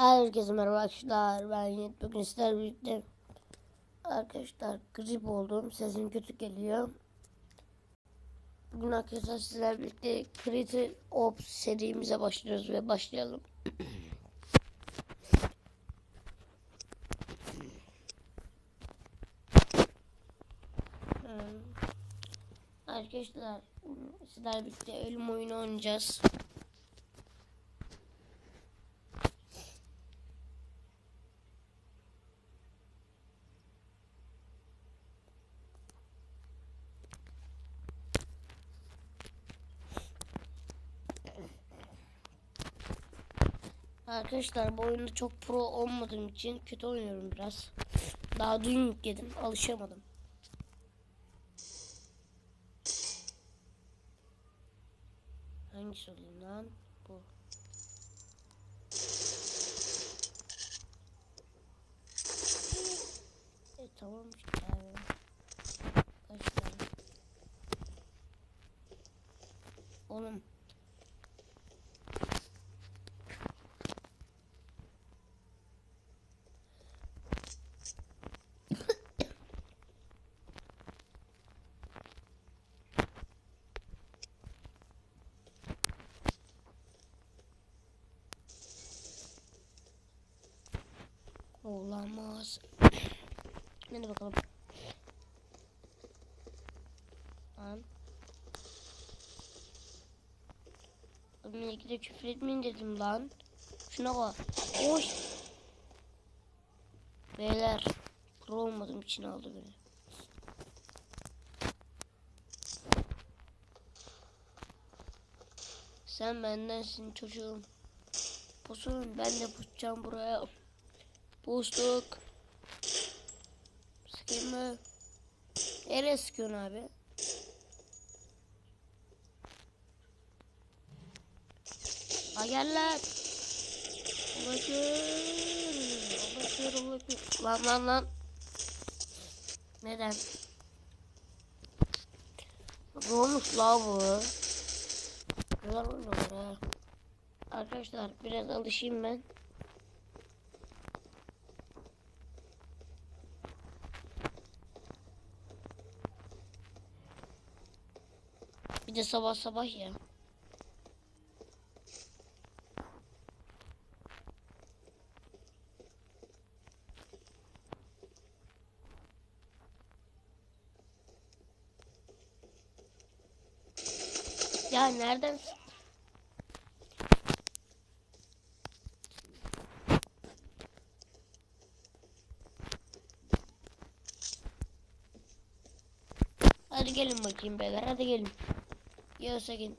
Herkese merhaba arkadaşlar. Ben Yiğit. Bugün sizlerle birlikte arkadaşlar grip oldum. Sesim kötü geliyor. Bugün arkadaşlar sizlerle birlikte Critical Ops serimize başlıyoruz ve başlayalım. Arkadaşlar sizlerle birlikte ölüm oyunu oynayacağız. Arkadaşlar bu oyunda çok pro olmadığım için kötü oynuyorum biraz. Daha dün yükledim. Alışamadım. Hangisi olayım lan? Bu. E tamam işte? Oğlum. Olamaz. Hadi bakalım. Lan. Ömrüne de küfür etmeyin dedim lan. Şuna bak. Oy. Beyler. Pro olmadığım için aldı beni. Sen bendensin çocuğum. Pusun ben de pusacağım buraya. Pustuk. Sıkayım mı? Nereye sıkıyorsun abi? Lan. Ulaşır. Ulaşır ulaşır. Lan lan lan. Neden? Ne olmuş la bu? Güzel oynuyor ha. Arkadaşlar biraz alışayım ben. Bir de sabah sabah ya. Ya nereden? Hadi gelin bakayım beyler hadi gelin. Yiyorsa gelin.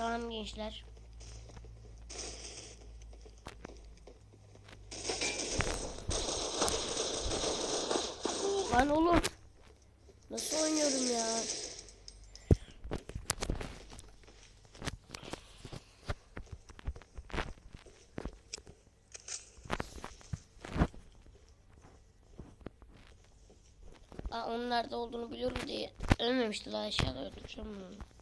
Tamam gençler. Lan oğlum. Nasıl oynuyorum ya? Aa, onun nerede olduğunu biliyorum diye ölmemişti daha aşağıda öldüreceğim bunu.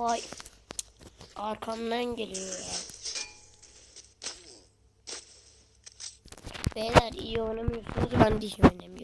Vay. Arkamdan geliyor ya. Beyler iyi oynamıyorsunuz ben iyi oynamıyorum.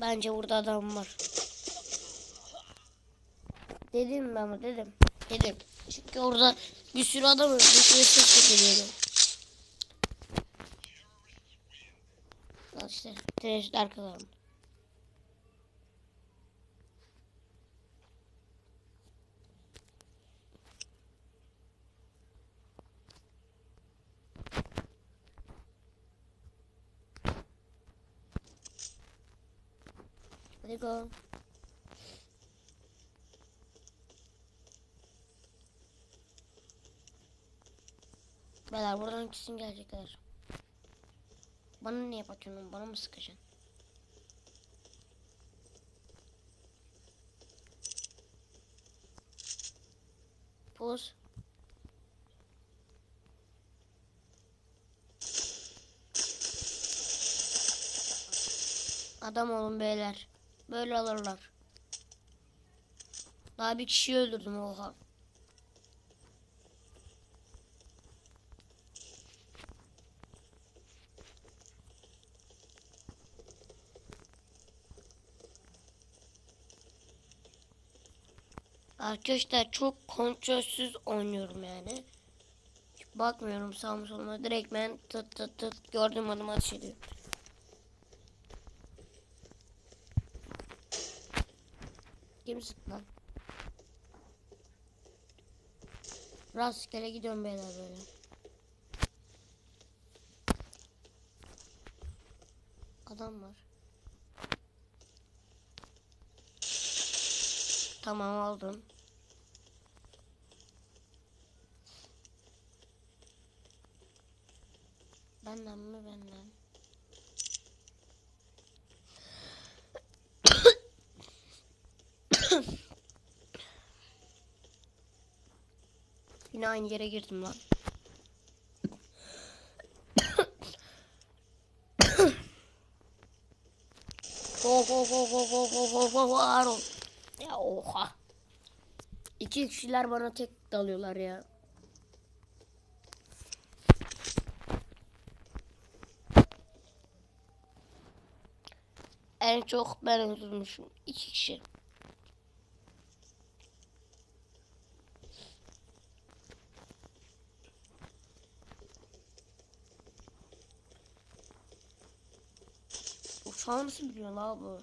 Bence burada adam var. Dedim ben dedim. Dedim. Çünkü orada bir sürü adam var. Bir sürü ses geliyordu. Al işte. Tereşit Hadi go. Beyler buradan kesin gelecekler. Bana niye bakıyorsun? Bana mı sıkacaksın? Pus. Adam olun beyler. Böyle alırlar. Daha bir kişi öldürdüm oha. Arkadaşlar çok kontrolsüz oynuyorum yani. Hiç bakmıyorum sağıma soluma. Direkt ben tıt tıt tıt gördüğüm adım ateş ediyorum. Sıktı lan? Rastgele gidiyorum beyler böyle. Adam var. Tamam aldım. Benden mi benden? Yine aynı yere girdim lan. Of of of of of of of of ağır ol. Ya oha. İki kişiler bana tek dalıyorlar ya. En çok ben öldürmüşüm. İki kişi. Uçağı nasıl biliyor la bu?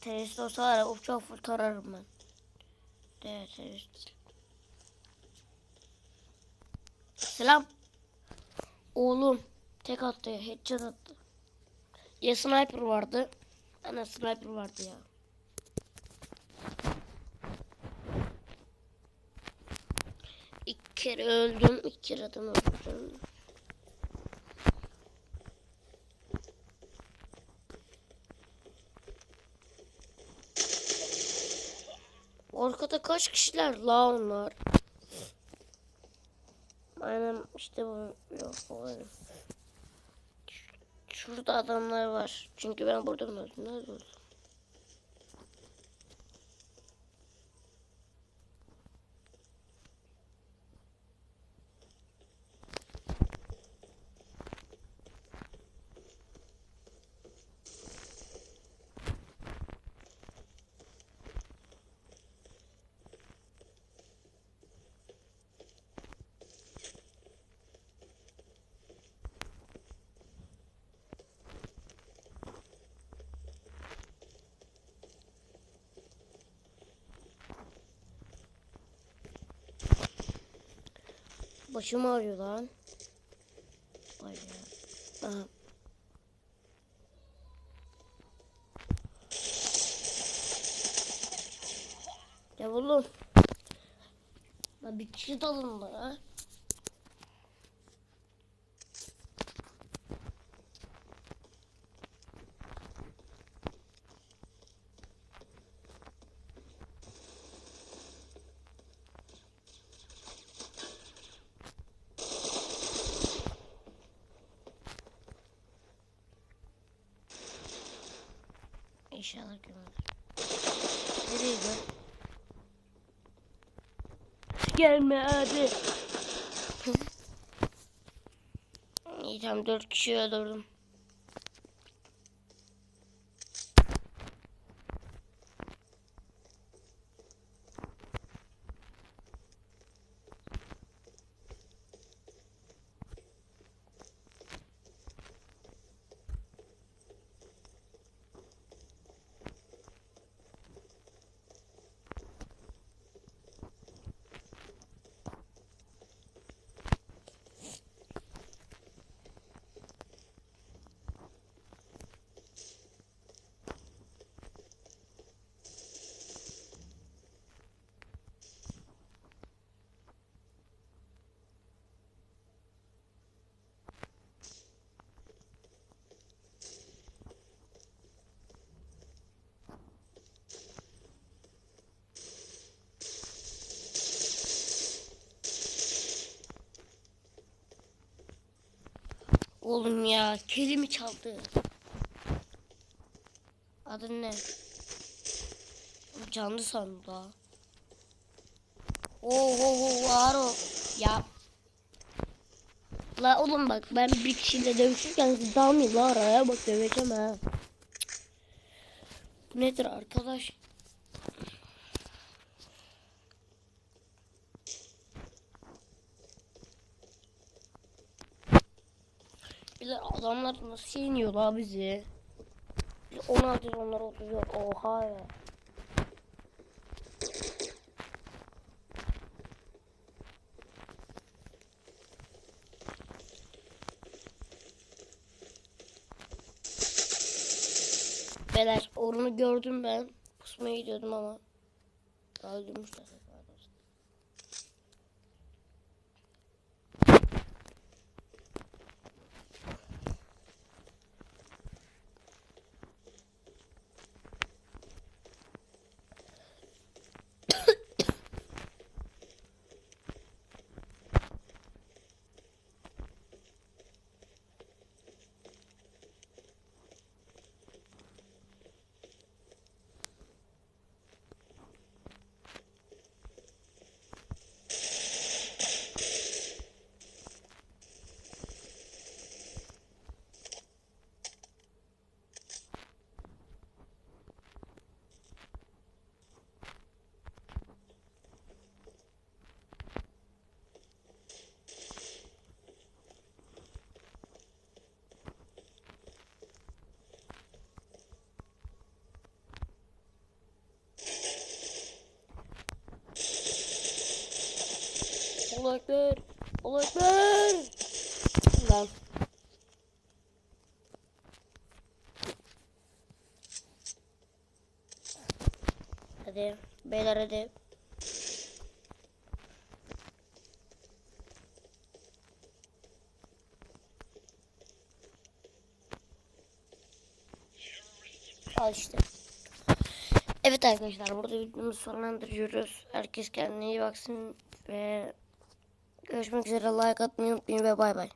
Terörist olsa var ya uçağı full tararım ben. Evet terörist. Selam. Oğlum tek attı headshot attı. Ya sniper vardı. Ana sniper vardı ya. İki kere öldüm. iki kere adam öldürdüm. Arkada kaç kişiler la onlar? Aynen işte bu yok öyle. Şurada adamlar var. Çünkü ben burada öldüm. Nerede öldüm? Başım ağrıyor lan. Vay ya. Aha. Ya oğlum. Lan bir kişi dalın ha. İnşallah görmedim. Nereye gidiyor? Gelme hadi. İyi tamam 4 kişi öldürdüm. Oğlum ya kelimi çaldı. Adın ne? Canlı sandım daha. Oo ho ho var o. Ya. La oğlum bak ben bir kişiyle dövüşürken siz dalmayın la araya bak döveceğim ha. Nedir arkadaş? Bir de nasıl yeniyor la bizi? Biz 16 onlar 34 oha ya. Beyler onu gördüm ben. Pusmaya gidiyordum ama. Öldürmüşler. Allah ekber. Lan. Hadi beyler hadi. Al işte. Evet arkadaşlar burada videomuzu sonlandırıyoruz. Herkes kendine iyi baksın ve görüşmek üzere like atmayı unutmayın ve bay bay.